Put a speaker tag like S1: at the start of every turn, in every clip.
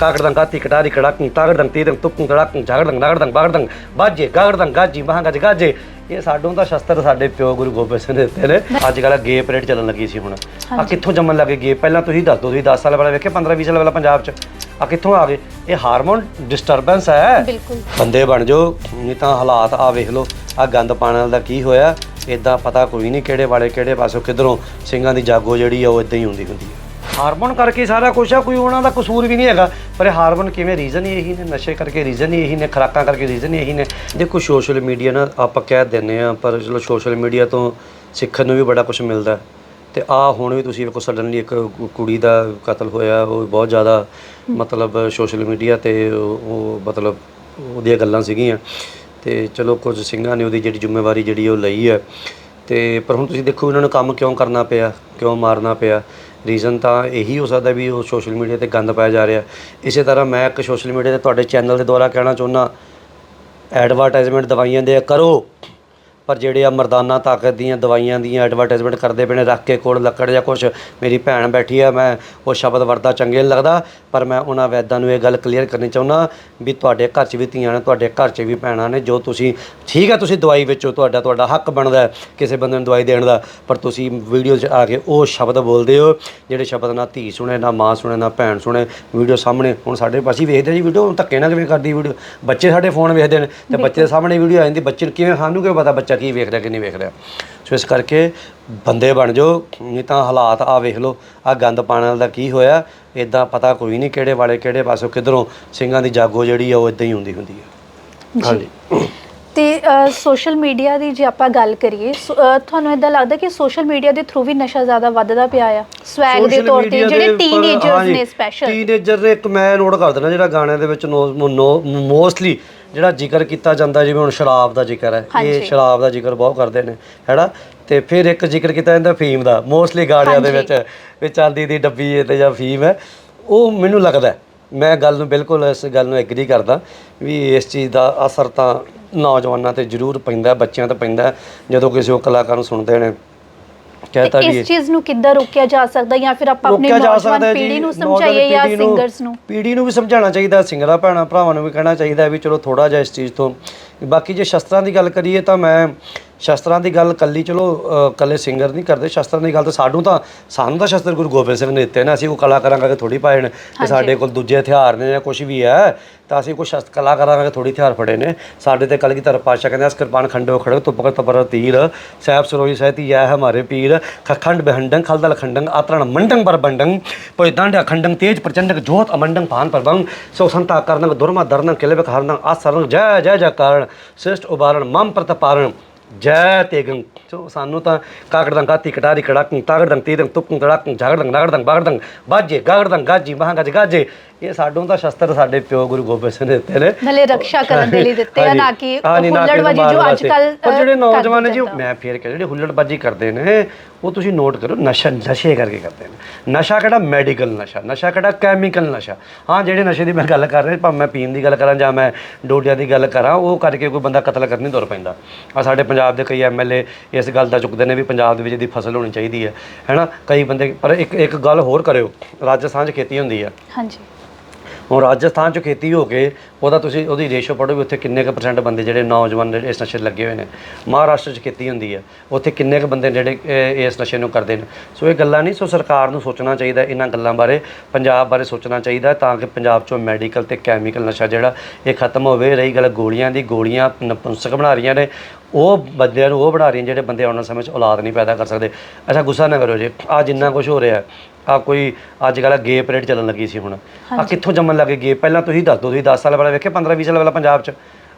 S1: ਕਾਕੜਦੰ ਕਾਤੀ ਕਟਾਰੀ ਕੜਾਕੰ ਤਾਗੜਦੰ ਤੀਦੰ ਤੁਕੰ ਤੜਾਕੰ ਝਗੜਦੰ ਨਗੜਦੰ ਬਾਗੜਦੰ ਬਾਜੇ ਗਾਗੜਦੰ ਗਾਜੀ ਮਹਾਂਗਜ ਗਾਜੇ। ਇਹ ਸਾਡੋਂ ਦਾ ਸ਼ਸਤਰ ਸਾਡੇ ਪਿਓ ਗੁਰੂ ਗੋਬਿੰਦ ਸਿੰਘ ਨੇ ਦਿੱਤੇ ਨੇ। ਅੱਜ ਕੱਲ੍ਹ ਗੇ ਪਰੇਡ ਚੱਲਣ ਲੱਗੀ ਸੀ ਹੁਣ। ਆ ਕਿੱਥੋਂ ਜੰਮਣ ਲੱਗੇ ਗੇ ਪਹਿਲਾਂ ਤੁਸੀਂ ਦੱਸ ਦਿਓ ਤੁਸੀਂ 10 ਸਾਲ ਪਹਿਲਾਂ ਵੇਖੇ 15 20 ਸਾਲ ਪਹਿਲਾਂ ਪੰਜਾਬ 'ਚ? ਆ ਕਿੱਥੋਂ ਆ ਗਏ? ਇਹ ਹਾਰਮੋਨ ਡਿਸਟਰਬੈਂਸ ਹੈ?
S2: ਬਿਲਕੁਲ।
S1: ਬੰਦੇ ਬਣ ਜਾਓ ਨਹੀਂ ਤਾਂ ਹਾਲਾਤ ਆ ਵੇਖ ਲਓ। ਆ ਗੰਦ ਪਾਣ ਨਾਲ ਦਾ ਕੀ ਹੋਇਆ? ਇਦਾਂ ਪਤਾ ਕੋਈ ਨਹੀਂ ਕਿਹੜੇ ਵਾਲੇ ਕਿਹੜੇ ਪਾਸੋਂ ਕਿਧਰੋਂ ਸਿੰਘਾਂ ਦੀ ਜਾਗੋ ਜਿਹੜੀ ਆ ਉਹ ਇਦਾਂ ਹੀ ਹੁੰਦੀ ਹੁੰਦੀ ਹੈ ਹਾਰਮੋਨ ਕਰਕੇ ਸਾਰਾ ਕੁਝ ਆ, ਕੋਈ ਉਹਨਾਂ ਦਾ ਕਸੂਰ ਵੀ ਨਹੀਂ ਹੈਗਾ। ਪਰ ਇਹ ਹਾਰਮੋਨ ਕਿਵੇਂ ਰੀਜ਼ਨ ਹੀ ਇਹੀ ਨੇ, ਨਸ਼ੇ ਕਰਕੇ ਰੀਜ਼ਨ ਹੀ ਇਹੀ ਨੇ, ਖਰਾਕਾਂ ਕਰਕੇ ਰੀਜ਼ਨ ਹੀ ਇਹੀ ਨੇ। ਦੇਖੋ ਸੋਸ਼ਲ ਮੀਡੀਆ ਨਾ ਆਪਾਂ ਕਹਿ ਦਿੰਦੇ ਆ ਪਰ ਚਲੋ ਸੋਸ਼ਲ ਮੀਡੀਆ ਤੋਂ ਸਿੱਖਣ ਨੂੰ ਵੀ ਬੜਾ ਕੁਝ ਮਿਲਦਾ ਹੈ। ਤੇ ਆ ਹੁਣ ਵੀ ਤੁਸੀਂ ਵੇਖੋ ਸਡਨਲੀ ਇੱਕ ਕੁ- ਕੁੜੀ ਦਾ ਕਤਲ ਹੋਇਆ, ਉਹ ਬਹੁਤ ਜ਼ਿਆਦਾ ਮਤਲਬ ਸੋਸ਼ਲ ਮੀਡੀਆ ਤੇ ਉਹ ਉਹ ਮਤਲਬ ਉਹਦੀਆਂ ਗੱਲਾਂ ਸੀਗੀਆਂ। ਤੇ ਚਲੋ, ਕੁਝ ਸਿੰਘਾਂ ਨੇ ਉਹਦੀ ਜਿਹੜੀ ਜ਼ਿੰਮੇਵਾਰੀ ਜਿਹੜੀ ਉਹ ਲਈ ਹੈ। ਤੇ ਪਰ ਹੁਣ ਤੁਸੀਂ ਦੇਖੋ ਇਹਨਾਂ ਨੂੰ ਕੰਮ ਕਿਉਂ ਕਰਨਾ ਪਿਆ, ਕਿਉਂ ਮਾਰਨਾ ਪਿਆ? ਰੀਜ਼ਨ ਤਾਂ ਇਹੀ ਹੋ ਸਕਦਾ ਵੀ ਉਹ ਸੋਸ਼ਲ ਮੀਡੀਆ ਤੇ ਗੰਦ ਪਾਇਆ ਜਾ ਰਿਹਾ। ਇਸੇ ਤਰ੍ਹਾਂ ਮੈਂ ਇੱਕ ਸੋਸ਼ਲ ਮੀਡੀਆ ਤੇ ਤੁਹਾਡੇ ਚੈਨਲ ਦੇ ਦੁਆਰਾ ਕਹਿਣਾ ਚਾਹੁੰਦਾ ਐਡਵਰਟਾਈਜ਼ਮੈਂਟ ਦਵਾਈਆਂ ਦੇ ਕਰੋ। ਪਰ ਜਿਹੜੇ ਆ ਮਰਦਾਨਾ ਤਾਕਤ ਦੀਆਂ ਦਵਾਈਆਂ ਦੀਆਂ ਐਡਵਰਟਾਈਜ਼ਮੈਂਟ ਕਰਦੇ ਪਏ ਨੇ ਰੱਖ ਕੇ ਕੋਲ ਲੱਕੜ ਜਾਂ ਕੁਛ ਮੇਰੀ ਭੈਣ ਬੈਠੀ ਆ ਮੈਂ ਉਹ ਸ਼ਬਦ ਵਰਦਾ ਚੰਗੇ ਨਹੀਂ ਲੱਗਦਾ ਪਰ ਮੈਂ ਉਹਨਾਂ ਵੈਦਾਂ ਨੂੰ ਇਹ ਗੱਲ ਕਲੀਅਰ ਕਰਨੀ ਚਾਹੁੰਦਾ ਵੀ ਤੁਹਾਡੇ ਘਰ 'ਚ ਵੀ ਧੀਆਂ ਨੇ ਤੁਹਾਡੇ ਘਰ 'ਚ ਵੀ ਭੈਣਾਂ ਨੇ ਜੋ ਤੁਸੀਂ ਠੀਕ ਹੈ ਤੁਸੀਂ ਦਵਾਈ ਵਿੱਚੋਂ ਤੁਹਾਡਾ ਤੁਹਾਡਾ ਹੱਕ ਬਣਦਾ ਕਿਸੇ ਬੰਦੇ ਨੂੰ ਦਵਾਈ ਦੇਣ ਦਾ ਪਰ ਤੁਸੀਂ ਵੀਡੀਓ 'ਚ ਆ ਕੇ ਉਹ ਸ਼ਬਦ ਬੋਲਦੇ ਹੋ ਜਿਹੜੇ ਸ਼ਬਦ ਨਾ ਧੀ ਸੁਣੇ ਨਾ ਮਾਂ ਸੁਣੇ ਨਾ ਭੈਣ ਸੁਣੇ ਵੀਡੀਓ ਸਾਹਮਣੇ ਹੁਣ ਸਾਡੇ ਪਾਸੇ ਹੀ ਵੇਖਦੇ ਜੀ ਵੀਡੀਓ ਧੱਕੇ ਨਾਲ ਕਿਵੇਂ ਕਰਦੀ ਵੀਡੀਓ ਬੱਚੇ ਸਾਡੇ ਫੋਨ ਵੇਖਦੇ ਨੇ ਤੇ ਬੱਚੇ ਦੇ ਸਾਹਮਣੇ ਵੀਡੀਓ ਆ ਜਾਂਦੀ ਬੱਚੇ ਨੂੰ ਕਿਵੇਂ ਸਾਨੂੰ ਕਿਵੇਂ ਪਤਾ ਬੱਚਾ ਕੀ ਵੇਖ ਰਿਹਾ ਕਿ ਨਹੀਂ ਵੇਖ ਰਿਹਾ ਸੋ ਇਸ ਕਰਕੇ ਬੰਦੇ ਬਣ ਜਾਓ ਨਹੀਂ ਤਾਂ ਹਾਲਾਤ ਆ ਵੇਖ ਲਓ ਆ ਗੰਦ ਪਾਣ ਨਾਲ ਦਾ ਕੀ ਹੋਇਆ ਇਦਾਂ ਪਤਾ ਕੋਈ ਨਹੀਂ ਕਿਹੜੇ ਵਾਲੇ ਕਿਹੜੇ ਪਾਸੋਂ ਕਿਧਰੋਂ ਸਿੰਘਾਂ ਦੀ ਜਾਗੋ ਜਿਹੜੀ ਆ ਉਹ ਇਦਾਂ ਹੀ ਹੁੰਦੀ ਹੁੰਦੀ ਹੈ ਹਾਂਜੀ।
S2: ਤੇ ਸੋਸ਼ਲ ਮੀਡੀਆ ਦੀ ਜੇ ਆਪਾਂ ਗੱਲ ਕਰੀਏ ਤੁਹਾਨੂੰ ਇਦਾਂ ਲੱਗਦਾ ਕਿ ਸੋਸ਼ਲ ਮੀਡੀਆ ਦੇ ਥਰੂ ਵੀ ਨਸ਼ਾ ਜ਼ਿਆਦਾ ਵੱਧਦਾ ਪਿਆ ਆ? ਸਵੈਗ ਦੇ ਤੌਰ ਤੇ ਜਿਹੜੇ ਟੀਨੇਜਰਸ ਨੇ ਸਪੈਸ਼ਲ
S1: ਟੀਨੇਜਰ ਇੱਕ ਮੈਂ ਨੋਟ ਕਰ ਦਿੰਦਾ ਜਿਹੜਾ ਗਾਣਿਆਂ ਦੇ ਵਿੱਚ ਮੋਸਟਲੀ ਜਿਹੜਾ ਜ਼ਿਕਰ ਕੀਤਾ ਜਾਂਦਾ ਜਿਵੇਂ ਹੁਣ ਸ਼ਰਾਬ ਦਾ ਜ਼ਿਕਰ ਹੈ ਇਹ। ਸ਼ਰਾਬ ਦਾ ਜ਼ਿਕਰ ਬਹੁਤ ਕਰਦੇ ਨੇ ਹੈਨਾ ਤੇ ਫਿਰ ਇੱਕ ਜ਼ਿਕਰ ਕੀਤਾ ਜਾਂਦਾ ਫੀਮ ਦਾ ਮੋਸਟਲੀ ਗਾਣਿਆਂ ਦੇ ਵਿੱਚ ਵੀ ਚਾਂਦੀ ਦੀ ਡੱਬੀ ਹੈ ਤੇ ਜਾਂ ਫੀਮ ਹੈ ਉਹ ਮੈਨੂੰ ਲੱਗਦਾ ਮੈਂ ਗੱਲ ਨੂੰ ਬਿਲਕੁਲ ਇਸ ਗੱਲ ਨੂੰ ਐਗਰੀ ਕਰਦਾ ਵੀ ਇਸ ਚੀਜ਼ ਦਾ ਅਸਰ ਤਾਂ ਨੌਜਵਾਨਾਂ ਤੇ ਜ਼ਰੂਰ ਪੈਂਦਾ ਬੱਚਿਆਂ ਤੇ ਪੈਂਦਾ ਜਦੋਂ ਕਿਸੇ ਉਹ ਕਲਾਕਾਰ ਨੂੰ ਸੁਣਦੇ ਨੇ ਕਹਤਾ ਵੀ
S2: ਇਸ ਚੀਜ਼ ਨੂੰ ਕਿੱਦਾਂ ਰੋਕਿਆ ਜਾ ਸਕਦਾ ਜਾਂ ਫਿਰ ਆਪਾਂ ਆਪਣੇ ਨੌਜਵਾਨ ਪੀੜ੍ਹੀ ਨੂੰ ਸਮਝਾਈਏ ਜਾਂ ਸਿੰਗਰਸ ਨੂੰ
S1: ਪੀੜ੍ਹੀ ਨੂੰ ਵੀ ਸਮਝਾਉਣਾ ਚਾਹੀਦਾ ਸਿੰਗਰਾਂ ਭੈਣਾਂ ਭਰਾਵਾਂ ਨੂੰ ਵੀ ਕਹਿਣਾ ਚਾਹੀਦਾ ਵੀ ਚਲੋ ਥੋੜਾ ਜਿਹਾ ਇਸ ਚੀਜ਼ ਤੋਂ। ਬਾਕੀ ਜੇ ਸ਼ਸਤਰਾਂ ਦੀ ਗੱਲ ਕਰੀਏ ਤਾਂ ਮੈਂ ਸ਼ਸਤਰਾਂ ਦੀ ਗੱਲ ਕੱਲੀ ਚਲੋ ਅ, ਕੱਲੇ ਸਿੰਗਰ ਨਹੀਂ ਕਰਦੇ ਸ਼ਸਤਰਾਂ ਦੀ ਗੱਲ ਤਾਂ ਸਾਨੂੰ ਤਾਂ ਸਾਨੂੰ ਤਾਂ ਸ਼ਸਤਰ ਗੁਰੂ ਗੋਬਿੰਦ ਸਿੰਘ ਨੇ ਦਿੱਤੇ ਨੇ ਅਸੀਂ ਕੋਈ ਕਲਾਕਾਰਾਂ ਕਰਕੇ ਥੋੜੀ ਪਾਏ ਨੇ ਤੇ ਸਾਡੇ ਕੋਲ ਦੂਜੇ ਹਥਿਆਰ ਨੇ ਜਾਂ ਕੁਝ ਵੀ ਹੈ ਤਾਂ ਅਸੀਂ ਕੋਈ ਸ਼ਸਤ ਕਲਾਕਾਰਾਂ ਕਰਕੇ ਥੋੜੀ ਹਥਿਆਰ ਫੜੇ ਨੇ। ਸਾਡੇ ਤੇ ਕਲਗੀਧਰ ਪਾਤਸ਼ਾਹ ਕਹਿੰਦੇ ਅਸ ਕਿਰਪਾਨ ਖੰਡੋ ਖੜੋ ਤੁਪਕ ਤਪਰ ਤੀਰ ਸਹਿਬ ਸਰੋਈ ਸਹਿਤੀ ਹੈ ਹਮਾਰੇ ਪੀਰ ਖਖੰਡ ਬਹੰਡੰ ਖਲਦਲ ਖੰਡੰ ਆਤਰਣ ਮੰਡੰ ਪਰ ਬੰਡੰ ਪੋਇ ਦੰਡ ਅਖੰਡੰ ਤੇਜ ਪ੍ਰਚੰਡਕ ਜੋਤ ਅਮੰਡੰ ਭਾਨ ਪਰਬੰ ਸੋ ਸੰਤਾ ਕਰਨੰ ਦੁਰਮਾ ਦਰਨੰ ਕਿਲਬਕ ਹਰਨੰ ਆਸਰਨੰ ਜੈ ਜੈ ਜੈ ਕਾਰਣ ਸ੍ਰਿਸ਼ਟ ਉਬਾਰਣ ਮਮ ਪ੍ਰਤਪਾਰਣ ਜੈ ਤੇਗੰ ਸੋ ਸਾਨੂੰ ਤਾਂ ਕਾਕੜਦੰ ਕਾਤੀ ਕਟਾਰੀ ਕੜਾਕੰ ਤਾਗੜਦੰ ਤੀਦੰ ਤੁਕੰ ਤੜਾਕੰ ਝਗੜਦੰ ਨਗੜਦੰ ਬਾਗੜਦੰ ਬਾਜੇ ਗਾਗੜਦੰ ਗਾਜੀ ਮਹਾਂਗਜ ਗਾਜੇ ਇਹ ਸਾਡੋਂ ਦਾ ਸ਼ਸਤਰ ਸਾਡੇ ਪਿਓ ਗੁਰੂ ਗੋਬਿੰਦ ਸਿੰਘ ਨੇ ਦਿੱਤੇ ਨੇ
S2: ਨਾਲੇ ਰੱਖਿਆ ਕਰਨ ਦੇ ਲਈ ਦਿੱਤੇ ਆ। ਨਾ ਕਿ ਹੁੱਲੜਬਾਜ਼ੀ ਜੋ ਅੱਜ।
S1: ਪਰ
S2: ਅ,
S1: ਜਿਹੜੇ ਨੌਜਵਾਨ ਜੀ। ਮੈਂ ਫੇਰ ਕਹਿੰਦਾ ਜਿਹੜੇ ਹੁੱਲੜਬਾਜ਼ੀ ਕਰਦੇ ਨੇ ਉਹ ਤੁਸੀਂ ਨੋਟ ਕਰੋ ਨਸ਼ਾ, ਨਸ਼ੇ ਕਰਕੇ ਕਰਦੇ ਨੇ। ਨਸ਼ਾ ਕਿਹੜਾ? ਮੈਡੀਕਲ ਨਸ਼ਾ। ਨਸ਼ਾ ਕਿਹੜਾ? ਕੈਮੀਕਲ ਨਸ਼ਾ। ਹਾਂ, ਜਿਹੜੇ ਨਸ਼ੇ ਦੀ ਮੈਂ ਗੱਲ ਕਰ ਰਿਹਾ, ਭਾਵੇਂ ਮੈਂ ਪੀਣ ਦੀ ਗੱਲ ਕਰਾਂ ਜਾਂ ਮੈਂ ਡੋਡਿਆਂ ਦੀ ਗੱਲ ਕਰਾਂ, ਉਹ ਕਰਕੇ ਕੋਈ ਬੰਦਾ ਕਤਲ ਕਰਨੀ ਤੁਰ ਪੈਂਦਾ। ਆ ਸਾਡੇ ਪੰਜਾਬ ਦੇ ਕਈ ਐਮਐਲਏ ਇਸ ਗੱਲ ਦਾ ਚੁੱਕਦੇ ਨੇ ਵੀ ਪੰਜਾਬ ਦੇ ਵਿੱਚ ਇਹਦੀ ਫਸਲ ਹੋਣੀ ਚਾਹੀਦੀ ਹੈ। ਹੈਨਾ? ਕਈ ਬੰਦੇ, ਪਰ ਇੱਕ ਇੱਕ ਗੱਲ ਹੋਰ ਕਰਿਓ। ਰਾਜਸਥਾਨ 'ਚ ਖੇਤੀ ਹੁੰਦੀ ਹੈ।
S2: ਹਾਂਜੀ।
S1: ਹੁਣ ਰਾਜਸਥਾਨ 'ਚ ਖੇਤੀ ਹੋ ਕੇ, ਉਹਦਾ ਤੁਸੀਂ ਉਹਦੀ ਰੇਸ਼ੋ ਪੜੋ ਵੀ ਉੱਥੇ ਕਿੰਨੇ ਕੁ ਪਰਸੈਂਟ ਬੰਦੇ ਜਿਹੜੇ ਨੌਜਵਾਨ ਜਿਹੜੇ ਇਸ ਨਸ਼ੇ 'ਚ ਲੱਗੇ ਹੋਏ ਨੇ। ਮਹਾਰਾਸ਼ਟਰ 'ਚ ਖੇਤੀ ਹੁੰਦੀ ਹੈ ਉੱਥੇ ਕਿੰਨੇ ਕੁ ਬੰਦੇ ਜਿਹੜੇ ਇਸ ਨਸ਼ੇ ਨੂੰ ਕਰਦੇ ਨੇ। ਸੋ ਇਹ ਗੱਲਾਂ ਨਹੀਂ, ਸੋ ਸਰਕਾਰ ਨੂੰ ਸੋਚਣਾ ਚਾਹੀਦਾ ਇਹਨਾਂ ਗੱਲਾਂ ਬਾਰੇ, ਪੰਜਾਬ ਬਾਰੇ ਸੋਚਣਾ ਚਾਹੀਦਾ ਤਾਂ ਕਿ ਪੰਜਾਬ 'ਚੋਂ ਮੈਡੀਕਲ ਤੇ ਕੈਮੀਕਲ ਨਸ਼ਾ ਜਿਹੜਾ, ਇਹ ਖਤਮ ਹੋਵੇ। ਰਹੀ ਗੱਲ ਗੋਲੀਆਂ ਦੀ, ਗੋਲੀਆਂ ਨਪੁੰਸਕ ਬਣਾ ਰਹੀਆਂ ਨੇ। ਉਹ ਬੰਦਿਆਂ ਨੂੰ ਉਹ ਬਣਾ ਰਹੀਆਂ ਜਿਹੜੇ ਬੰਦੇ ਆਉਣ ਸਮੇਂ 'ਚ ਔਲਾਦ ਨਹੀਂ ਪੈਦਾ ਕਰ ਸਕਦੇ। ਅੱਛਾ ਗੁੱਸਾ ਨਾ ਕਰੋ ਜੀ। ਆ ਜਿੰਨਾ ਕੁਝ ਹੋ ਰਿਹਾ ਆ ਕੋਈ ਅੱਜ ਕੱਲ੍ਹ ਗੇ ਪਰੇਡ ਚੱਲਣ ਲੱਗੀ ਸੀ ਹੁਣ। ਆ ਕਿੱਥੋਂ ਜੰਮਣ ਲੱਗੇ ਗੇ ਪਹਿਲਾਂ ਤੁਸੀਂ ਦੱਸ ਦਿਓ ਤੁਸੀਂ 10 ਸਾਲ ਪਹਿਲਾਂ ਵੇਖੇ 15 20 ਸਾਲ ਪਹਿਲਾਂ ਪੰਜਾਬ 'ਚ?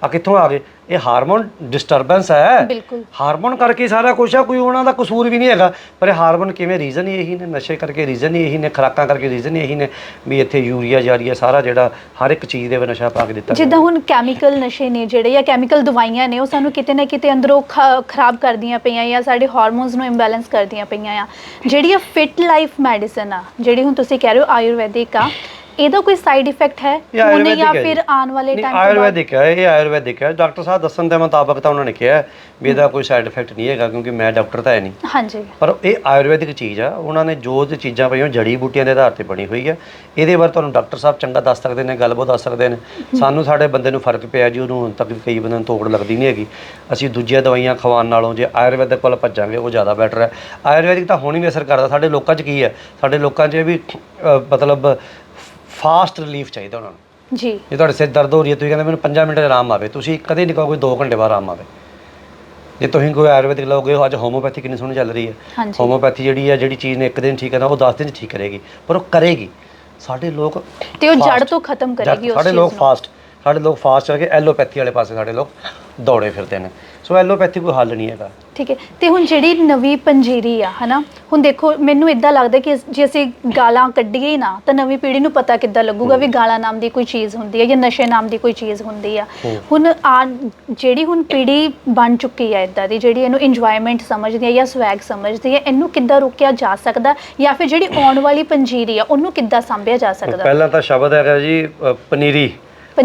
S1: ਆ ਕਿੱਥੋਂ ਆ ਗਏ? ਇਹ ਹਾਰਮੋਨ ਡਿਸਟਰਬੈਂਸ ਹੈ।
S2: ਬਿਲਕੁਲ।
S1: ਹਾਰਮੋਨ ਕਰਕੇ ਸਾਰਾ ਕੁਝ ਆ ਕੋਈ ਉਹਨਾਂ ਦਾ ਕਸੂਰ ਵੀ ਨਹੀਂ ਹੈਗਾ। ਪਰ ਇਹ ਹਾਰਮੋਨ ਕਿਵੇਂ ਰੀਜ਼ਨ ਹੀ ਇਹੀ ਨੇ? ਨਸ਼ੇ ਕਰਕੇ ਰੀਜ਼ਨ ਹੀ ਇਹੀ ਨੇ ਖਰਾਕਾਂ ਕਰਕੇ ਰੀਜ਼ਨ ਹੀ ਇਹੀ ਨੇ ਵੀ ਇੱਥੇ ਯੂਰੀਆ ਜਾਰੀਆ ਸਾਰਾ ਜਿਹੜਾ ਹਰ ਇੱਕ ਚੀਜ਼ ਦੇ ਵਿੱਚ ਨਸ਼ਾ ਪਾ ਕੇ ਦਿੱਤਾ।
S2: ਜਿੱਦਾਂ ਹੁਣ ਕੈਮੀਕਲ ਨਸ਼ੇ ਨੇ ਜਿਹੜੇ ਜਾਂ ਕੈਮੀਕਲ ਦਵਾਈਆਂ ਨੇ ਉਹ ਸਾਨੂੰ ਕਿਤੇ ਨਾ ਕਿਤੇ ਅੰਦਰੋਂ ਖ- ਖਰਾਬ ਕਰਦੀਆਂ ਪਈਆਂ ਜਾਂ ਸਾਡੇ ਹਾਰਮੋਨਸ ਨੂੰ ਇੰਬੈਲੈਂਸ ਕਰਦੀਆਂ ਪਈਆਂ ਆ। ਜਿਹੜੀ ਆ ਫਿਟ ਲਾਈਫ ਮੈਡੀਸਨ ਆ ਜਿਹੜੀ ਹੁਣ ਤੁਸੀਂ ਕਹਿ ਰਹੇ ਹੋ ਆਯੁਰਵੈਦਿਕ ਆ ਇਹਦਾ ਕੋਈ ਸਾਈਡ ਇਫੈਕਟ ਹੈ?
S1: ਇਹ ਆਯੁਰਵੈਦਿਕ
S2: ਜਾਂ
S1: ਹੈ
S2: ਫਿਰ
S1: ਜੀ।
S2: ਆਉਣ ਵਾਲੇ
S1: ਨਹੀਂ,
S2: ਟਾਈਮ
S1: ਆਯੁਰਵੈਦਿਕ ਹੈ ਇਹ ਆਯੁਰਵੈਦਿਕ ਹੈ। ਡਾਕਟਰ ਸਾਹਿਬ ਦੱਸਣ ਦੇ ਮੁਤਾਬਕ ਤਾਂ ਉਹਨਾਂ ਨੇ ਕਿਹਾ ਹੈ ਵੀ ਇਹਦਾ ਕੋਈ ਸਾਈਡ ਇਫੈਕਟ ਨਹੀਂ ਹੈਗਾ ਕਿਉਂਕਿ ਮੈਂ ਡਾਕਟਰ ਤਾਂ ਹੈ ਨਹੀਂ।
S2: ਹਾਂਜੀ।
S1: ਪਰ ਇਹ ਆਯੁਰਵੈਦਿਕ ਚੀਜ਼ ਆ। ਉਹਨਾਂ ਨੇ ਜੋ ਤੇ ਚੀਜ਼ਾਂ ਪਈਆਂ ਜੜੀ ਬੂਟੀਆਂ ਦੇ ਆਧਾਰ ਤੇ ਬਣੀ ਹੋਈ ਹੈ ਇਹਦੇ ਬਾਰੇ ਤੁਹਾਨੂੰ ਡਾਕਟਰ ਸਾਹਿਬ ਚੰਗਾ ਦੱਸ ਸਕਦੇ ਨੇ ਗੱਲਬਾਤ ਦੱਸ ਸਕਦੇ ਨੇ। ਸਾਨੂੰ ਸਾਡੇ ਬੰਦੇ ਨੂੰ ਫ਼ਰਕ ਪਿਆ ਜੀ ਉਹਨੂੰ ਹੁਣ ਤੱਕ ਕਈ ਬੰਦਿਆਂ ਨੂੰ ਤੋੜ ਲੱਗਦੀ ਨਹੀਂ ਹੈਗੀ। ਅਸੀਂ ਦੂਜੀਆਂ ਦਵਾਈਆਂ ਖਵਾਉਣ ਨਾਲੋਂ ਜੇ ਆਯੁਰਵੈਦਿਕ ਵੱਲ ਭੱਜਾਂਗੇ ਉਹ ਜ਼ਿਆਦਾ ਬੈਟਰ ਹੈ। ਆਯੁਰਵੈਦਿਕ ਤਾਂ ਹੁਣ ਹੀ ਵੀ ਅਸਰ ਕਰਦਾ। ਸਾਡੇ ਲੋਕਾਂ 'ਚ ਕੀ ਹੈ? ਸਾਡੇ ਲੋਕਾਂ 'ਚ ਇਹ ਵੀ ਅਹ, ਮਤਲਬ ਫਾਸਟ ਰਿਲੀਫ ਚਾਹੀਦਾ ਉਹਨਾਂ ਨੂੰ।
S2: ਜੀ।
S1: ਜੇ ਤੁਹਾਡੇ ਸਿਰ ਦਰਦ ਹੋ ਰਹੀ ਹੈ ਤੁਸੀਂ ਕਹਿੰਦੇ ਮੈਨੂੰ 5 ਮਿੰਟ ਆਰਾਮ ਆਵੇ ਤੁਸੀਂ ਕਦੇ ਨਹੀਂ ਕਹੋਗੇ 2 ਘੰਟੇ ਬਾਅਦ ਆਰਾਮ ਆਵੇ। ਜੇ ਤੁਸੀਂ ਕੋਈ ਆਯੁਰਵੈਦਿਕ ਲਓਗੇ ਅੱਜ ਹੋਮੋਪੈਥੀ ਕਿੰਨੀ ਸੋਹਣੀ ਚੱਲ ਰਹੀ ਹੈ।
S2: ਹਾਂਜੀ।
S1: ਹੋਮੋਪੈਥੀ ਜਿਹੜੀ ਹੈ ਜਿਹੜੀ ਚੀਜ਼ ਨੇ ਇੱਕ ਦਿਨ ਠੀਕ ਕਰਨਾ ਉਹ 10 ਦਿਨ 'ਚ ਠੀਕ ਕਰੇਗੀ ਪਰ ਉਹ ਕਰੇਗੀ। ਸਾਡੇ ਲੋਕ
S2: ਤੇ ਉਹ ਜੜ
S1: fast-
S2: ਤੋਂ ਖਤਮ
S1: ਜੜ-
S2: ਕਰੇਗੀ ਉਸ
S1: ਸਾਡੇ
S2: ਚੀਜ਼
S1: ਲੋਕ
S2: ਨੂੰ।
S1: ਫਾਸਟ ਸਾਡੇ ਲੋਕ ਫਾਸਟ ਕਰਕੇ ਐਲੋਪੈਥੀ ਵਾਲੇ ਪਾਸੇ ਸਾਡੇ ਲੋਕ ਦੌੜੇ ਫਿਰਦੇ ਨੇ। ਸੋ ਐਲੋਪੈਥੀ ਕੋਈ ਹੱਲ ਨਹੀਂ ਹੈਗਾ।
S2: ਠੀਕ ਹੈ? ਤੇ ਹੁਣ ਜਿਹੜੀ ਨਵੀਂ ਪੰਜੀਰੀ ਆ ਹਨਾ? ਹੁਣ ਦੇਖੋ ਮੈਨੂੰ ਇਦਾਂ ਲੱਗਦਾ ਕਿ ਜੇ ਅਸੀਂ ਗਾਲਾਂ ਕੱਢੀਏ ਨਾ ਤਾਂ ਨਵੀਂ ਪੀੜ੍ਹੀ ਨੂੰ ਪਤਾ ਕਿੱਦਾਂ ਲੱਗੂਗਾ ਵੀ ਗਾਲਾਂ ਨਾਮ ਦੀ ਕੋਈ ਚੀਜ਼ ਹੁੰਦੀ ਹੈ ਜਾਂ ਨਸ਼ੇ ਨਾਮ ਦੀ ਕੋਈ ਚੀਜ਼ ਹੁੰਦੀ ਆ। ਹੁਣ ਆ ਜਿਹੜੀ ਹੁਣ ਪੀੜ੍ਹੀ ਬਣ ਚੁੱਕੀ ਹੈ ਇਦਾਂ ਦੀ ਜਿਹੜੀ ਇਹਨੂੰ ਇੰਜੋਇਮੈਂਟ ਸਮਝਦੀ ਹੈ ਜਾਂ ਸਵੈਗ ਸਮਝਦੀ ਹੈ ਇਹਨੂੰ ਕਿੱਦਾਂ ਰੋਕਿਆ ਜਾ ਸਕਦਾ ਜਾਂ ਫਿਰ ਜਿਹੜੀ ਆਉਣ ਵਾਲੀ ਪੰਜੀਰੀ ਆ ਉਹਨੂੰ ਕਿੱਦਾਂ ਸੰਭਿਆ ਜਾ ਸਕਦਾ?
S1: ਪਹਿਲਾਂ ਤਾਂ ਸ਼ਬਦ ਹੈਗਾ ਜੀ ਪਨੀਰੀ,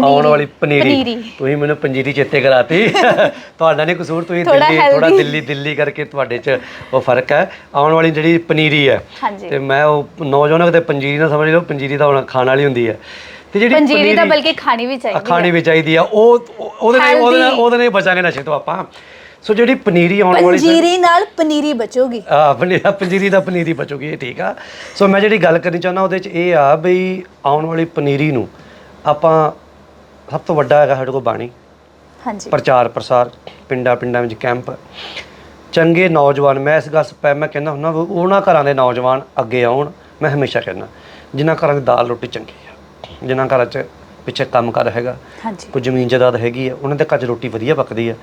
S1: ਆਉਣ ਵਾਲੀ ਪਨੀਰੀ। ਤੁਸੀਂ ਮੈਨੂੰ ਪੰਜੀਰੀ ਚੇਤੇ ਕਰਾਤੀ। ਤੁਹਾਡਾ ਨਹੀਂ ਕਸੂਰ ਤੁਸੀਂ ਦਿੱਲੀ ਥੋੜਾ। ਦਿੱਲੀ ਦਿੱਲੀ ਕਰਕੇ ਤੁਹਾਡੇ 'ਚ ਉਹ ਫ਼ਰਕ ਹੈ। ਆਉਣ ਵਾਲੀ ਜਿਹੜੀ ਪਨੀਰੀ ਹੈ ਤੇ ਮੈਂ ਉਹ ਨੌਜਵਾਨਾਂ ਕਿਤੇ ਪੰਜੀਰੀ ਨਾ ਸਮਝ ਲਓ ਪੰਜੀਰੀ ਤਾਂ ਹੁਣ ਖਾਣ ਵਾਲੀ ਹੁੰਦੀ ਹੈ। ਤੇ ਜਿਹੜੀ
S2: ਪੰਜੀਰੀ ਤਾਂ ਬਲਕਿ ਖਾਣੀ ਵੀ ਚਾਹੀਦੀ
S1: ਖਾਣੀ
S2: ਹੈ।
S1: ਵੀ ਚਾਹੀਦੀ ਆ ਉਹ ਉਹ- ਉਹਦੇ ਨਾਲ ਉਹਦੇ ਨਾਲ। ਉਹਦੇ ਨਾਲ ਬਚਾਂਗੇ ਨਸ਼ੇ ਤੋਂ ਆਪਾਂ। ਸੋ ਜਿਹੜੀ ਪਨੀਰੀ ਆਉਣ ਵਾਲੀ
S2: ਪੰਜੀਰੀ ਨਾਲ ਪਨੀਰੀ ਬਚੋਗੀ।
S1: ਆ ਪਨੀਰ ਪੰਜੀਰੀ ਦਾ ਪਨੀਰੀ ਬਚੂਗੀ ਇਹ ਠੀਕ ਆ। ਸੋ ਮੈਂ ਜਿਹੜੀ ਗੱਲ ਕਰਨੀ ਚਾਹੁੰਦਾ ਉਹਦੇ ਚ ਇਹ ਆ ਬਈ ਆਉਣ ਵਾਲੀ ਪਨੀਰੀ ਨੂੰ ਆਪਾਂ ਸਭ ਤੋਂ ਵੱਡਾ ਹੈਗਾ ਸਾਡੇ ਕੋਲ ਬਾਣੀ।
S2: ਹਾਂਜੀ।
S1: ਪ੍ਰਚਾਰ ਪ੍ਰਸਾਰ ਪਿੰਡਾਂ ਪਿੰਡਾਂ ਵਿੱਚ ਕੈਂਪ। ਚੰਗੇ ਨੌਜਵਾਨ ਮੈਂ ਇਸ ਗੱਲ ਪੈ ਮੈਂ ਕਹਿੰਦਾ ਹੁੰਦਾ ਉਹਨਾਂ ਘਰਾਂ ਦੇ ਨੌਜਵਾਨ ਅੱਗੇ ਆਉਣ ਮੈਂ ਹਮੇਸ਼ਾ ਕਹਿੰਦਾ। ਜਿਨ੍ਹਾਂ ਘਰਾਂ ਦੀ ਦਾਲ ਰੋਟੀ ਚੰਗੀ ਆ ਜਿਨ੍ਹਾਂ ਘਰਾਂ 'ਚ ਪਿੱਛੇ ਕੰਮ ਕਰ ਹੈਗਾ ਕੋਈ ਜ਼ਮੀਨ ਜਾਇਦਾਦ ਹੈਗੀ ਆ ਉਹਨਾਂ ਦੇ ਘਰ 'ਚ ਰੋਟੀ ਵਧੀਆ ਪੱਕਦੀ ਆ।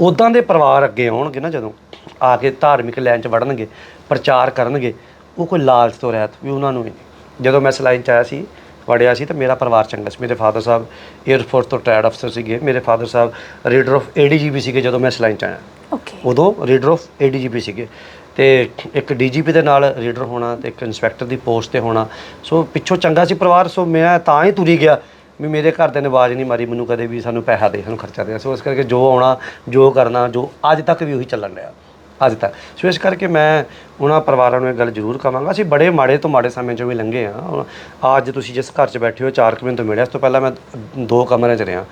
S1: ਉਦਾਂ ਦੇ ਪਰਿਵਾਰ ਅੱਗੇ ਆਉਣਗੇ ਨਾ ਜਦੋਂ ਆ ਕੇ ਧਾਰਮਿਕ ਲਾਈਨ 'ਚ ਵੜਨਗੇ ਪ੍ਰਚਾਰ ਕਰਨਗੇ ਉਹ ਕੋਈ ਲਾਲਚ ਤੋਂ ਰਹਿਤ ਵੀ ਉਹਨਾਂ ਨੂੰ ਜਦੋਂ ਮੈਂ ਸਲਾਈਨ 'ਚ ਆਇਆ ਸੀ ਵੜਿਆ ਸੀ ਤਾਂ ਮੇਰਾ ਪਰਿਵਾਰ ਚੰਗਾ ਸੀ। ਮੇਰੇ ਫਾਦਰ ਸਾਹਿਬ 에ਅਰਫੋਰਸ ਤੋਂ ਟ੍ਰੈਡ ਅਫਸਰ ਸੀਗੇ। ਮੇਰੇ ਫਾਦਰ ਸਾਹਿਬ ਰੀਡਰ ਆਫ ਏਡੀਜੀਪੀ ਸੀਗੇ ਜਦੋਂ ਮੈਂ ਸਲਾਈਨ 'ਚ ਆਇਆ।
S2: ਓਕੇ
S1: ਉਦੋਂ ਰੀਡਰ ਆਫ ਏਡੀਜੀਪੀ ਸੀਗੇ। ਤੇ ਇੱਕ ਡੀਜੀਪੀ ਦੇ ਨਾਲ ਰੀਡਰ ਹੋਣਾ ਤੇ ਇੱਕ ਇਨਸਪੈਕਟਰ ਦੀ ਪੋਸਟ ਤੇ ਹੋਣਾ। ਸੋ ਪਿੱਛੋਂ ਚੰਗਾ ਸੀ ਪਰਿਵਾਰ ਸੋ ਮੈਂ ਤਾਂ ਹੀ ਤੁਰੀ ਗਿਆ ਵੀ ਮੇਰੇ ਘਰ ਦੇ ਨੇ ਆਵਾਜ਼ ਨਹੀਂ ਮਾਰੀ ਮੈਨੂੰ ਕਦੇ ਵੀ ਸਾਨੂੰ ਪੈਸਾ ਦੇ ਸਾਨੂੰ ਖਰਚਾ ਦੇ। ਸੋ ਇਸ ਕਰਕੇ ਜੋ ਆਉਣਾ ਜੋ ਕਰਨਾ ਜੋ ਅੱਜ ਤੱਕ ਵੀ ਉਹੀ ਚੱਲਣ ਰਿਹਾ। ਅੱਜ ਤੱਕ ਸੋ ਇਸ ਕਰਕੇ ਮੈਂ ਉਹਨਾਂ ਪਰਿਵਾਰਾਂ ਨੂੰ ਇਹ ਗੱਲ ਜ਼ਰੂਰ ਕਵਾਂਗਾ ਅਸੀਂ ਬੜੇ ਮਾੜੇ ਤੋਂ ਮਾੜੇ ਸਮੇਂ ਚੋਂ ਵੀ ਲੰਘੇ ਆ ਅੱਜ ਤੁਸੀਂ ਜਿਸ ਘਰ 'ਚ ਬੈਠੇ ਹੋ, ਚਾਰ ਕੁ ਮਹੀਨੇ ਤੋਂ ਮਿਲਿਆ। ਇਸ ਤੋਂ ਪਹਿਲਾਂ ਮੈਂ ਦੋ ਕਮਰਿਆਂ 'ਚ ਰਿਹਾ।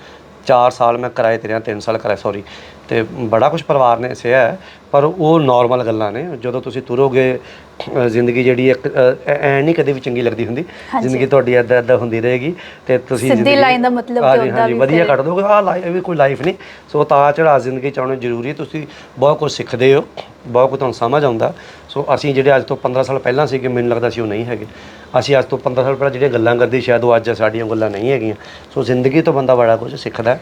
S1: 4 ਸਾਲ ਮੈਂ ਕਿਰਾਏ ਤੇ ਰਿਹਾ 3 ਸਾਲ ਕਿਰਾਏ ਸੌਰੀ ਤੇ ਬੜਾ ਕੁਝ ਪਰਿਵਾਰ ਨੇ ਸਿਆ ਪਰ ਉਹ ਨਾਰਮਲ ਗੱਲਾਂ ਨੇ। ਜਦੋਂ ਤੁਸੀਂ ਤੁਰੋਗੇ ਜ਼ਿੰਦਗੀ ਜਿਹੜੀ ਇੱਕ ਐ ਨਹੀਂ ਕਦੇ ਵੀ ਚੰਗੀ ਲੱਗਦੀ ਹੁੰਦੀ। ਜ਼ਿੰਦਗੀ ਤੁਹਾਡੀ ਐਦਾਂ ਐਦਾਂ ਹੁੰਦੀ ਰਹੇਗੀ ਤੇ ਤੁਸੀਂ
S2: ਸਿੱਧੀ line ਦਾ ਮਤਲਬ ਕਿ
S1: ਹਾਂਜੀ
S2: ਵੀ
S1: ਵਧੀਆ ਕੱਢ ਦੋਗੇ। ਆ ਲਾਈਫ ਵੀ ਕੋਈ ਲਾਈਫ ਨਹੀਂ ਸੋ ਤਾਂ ਚੜਾ ਜ਼ਿੰਦਗੀ ਚ ਆਉਣਾ ਜ਼ਰੂਰੀ। ਤੁਸੀਂ ਬਹੁਤ ਕੁਝ ਸਿੱਖਦੇ ਹੋ। ਬਹੁਤ ਕੁਝ ਤੁਹਾਨੂੰ ਸਮਝ ਆਉਂਦਾ। ਸੋ ਅਸੀਂ ਜਿਹੜੇ ਅੱਜ ਤੋਂ 15 ਸਾਲ ਪਹਿਲਾਂ ਸੀਗੇ ਮੈਨੂੰ ਲੱਗਦਾ ਸੀ ਉਹ ਨਹੀਂ ਹੈਗੇ। ਅਸੀਂ ਅੱਜ ਤੋਂ 15 ਸਾਲ ਪਹਿਲਾਂ ਜਿਹੜੀਆਂ ਗੱਲਾਂ ਕਰਦੇ ਸ਼ਾਇਦ ਉਹ ਅੱਜ ਸਾਡੀਆਂ ਗੱਲਾਂ ਨਹੀਂ ਹੈਗੀਆਂ। ਸੋ ਜ਼ਿੰਦਗੀ ਤੋਂ ਬੰਦਾ ਬੜਾ ਕੁਝ ਸਿੱਖਦਾ।